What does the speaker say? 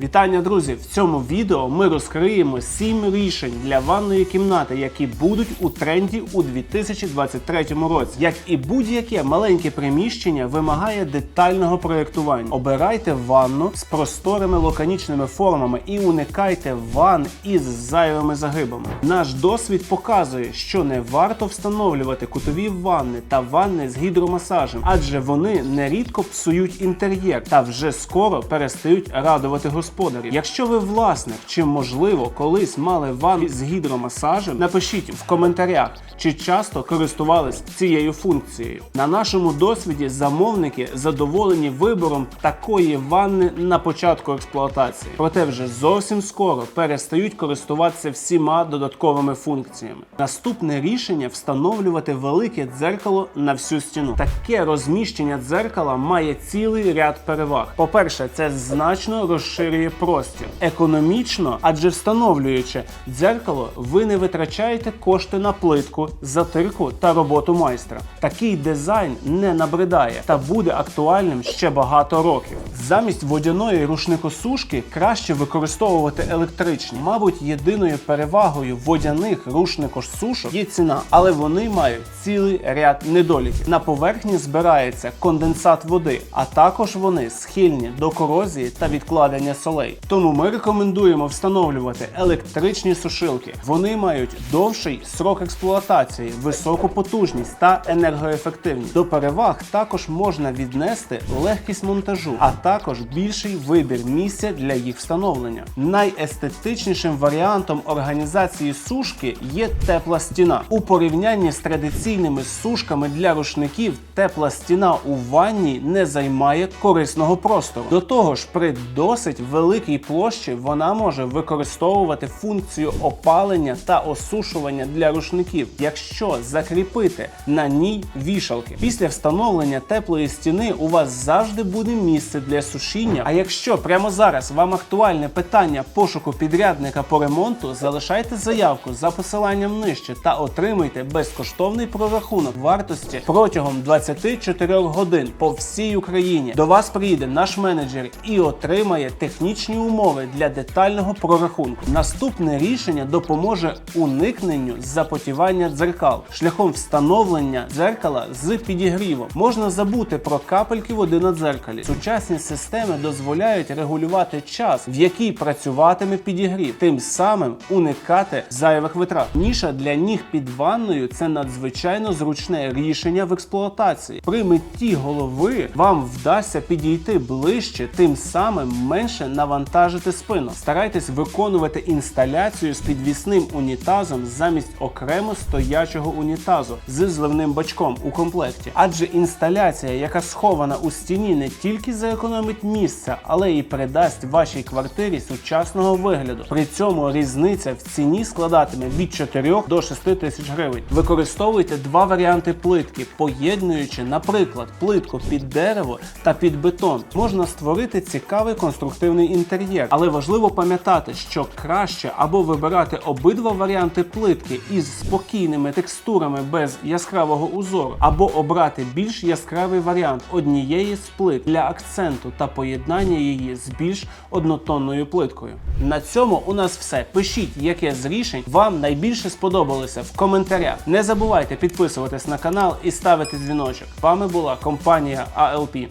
Вітання, друзі! В цьому відео ми розкриємо 7 рішень для ванної кімнати, які будуть у тренді у 2023 році. Як і будь-яке маленьке приміщення вимагає детального проєктування. Обирайте ванну з просторими лаконічними формами і уникайте ванн із зайвими загибами. Наш досвід показує, що не варто встановлювати кутові ванни та ванни з гідромасажем, адже вони нерідко псують інтер'єр та вже скоро перестають радувати господарів. Якщо ви власник чи можливо колись мали ванну з гідромасажем, напишіть в коментарях, чи часто користувались цією функцією. На нашому досвіді замовники задоволені вибором такої ванни на початку експлуатації, проте вже зовсім скоро перестають користуватися всіма додатковими функціями. Наступне рішення встановлювати велике дзеркало на всю стіну. Таке розміщення дзеркала має цілий ряд переваг. По-перше, це значно розширює простір. Економічно, адже встановлюючи дзеркало, ви не витрачаєте кошти на плитку, затирку та роботу майстра. Такий дизайн не набридає та буде актуальним ще багато років. Замість водяної рушникосушки краще використовувати електричні. Мабуть, єдиною перевагою водяних рушникосушок є ціна, але вони мають цілий ряд недоліків. На поверхні збирається конденсат води, а також вони схильні до корозії та відкладення солей. Тому ми рекомендуємо встановлювати електричні сушилки. Вони мають довший срок експлуатації, високу потужність та енергоефективність. До переваг також можна віднести легкість монтажу, а також більший вибір місця для їх встановлення. Найестетичнішим варіантом організації сушки є тепла стіна. У порівнянні з традиційними сушками для рушників, тепла стіна у ванні не займає корисного простору. До того ж, при досить великій площі вона може використовувати функцію опалення та осушування для рушників, якщо закріпити на ній вішалки. Після встановлення теплої стіни у вас завжди буде місце для сушіння. А якщо прямо зараз вам актуальне питання пошуку підрядника по ремонту, залишайте заявку за посиланням нижче та отримуйте безкоштовний прорахунок вартості протягом 24 годин по всій Україні. До вас приїде наш менеджер і отримає технічні умови для детального прорахунку. Наступне рішення допоможе уникненню запотівання дзеркал шляхом встановлення дзеркала з підігрівом. Можна забути про капельки води на дзеркалі. Сучасні системи дозволяють регулювати час, в який працюватиме підігрів, тим самим уникати зайвих витрат. Ніша для ніг під ванною це надзвичайно зручне рішення в експлуатації. При митті голови вам вдасться підійти ближче, тим самим менше навантажити спину. Старайтесь виконувати інсталяцію з підвісним унітазом замість окремо стоячого унітазу з зливним бачком у комплекті. Адже інсталяція, яка схована у стіні, не тільки заекономить місце, але і придасть вашій квартирі сучасного вигляду. При цьому різниця в ціні складатиме від 4 до 6 тисяч гривень. Використовуйте два варіанти плитки, поєднуючи, наприклад, плитку під дерево та під бетон. Можна створити цікавий конструктивний інтер'єр, але важливо пам'ятати, що краще або вибирати обидва варіанти плитки із спокійними текстурами без яскравого узору, або обрати більш яскравий варіант однієї з плит для акценту та поєднання її з більш однотонною плиткою. На цьому у нас все. Пишіть, яке з рішень вам найбільше сподобалося в коментарях. Не забувайте підписуватись на канал і ставити дзвіночок. Вами була компанія ALP.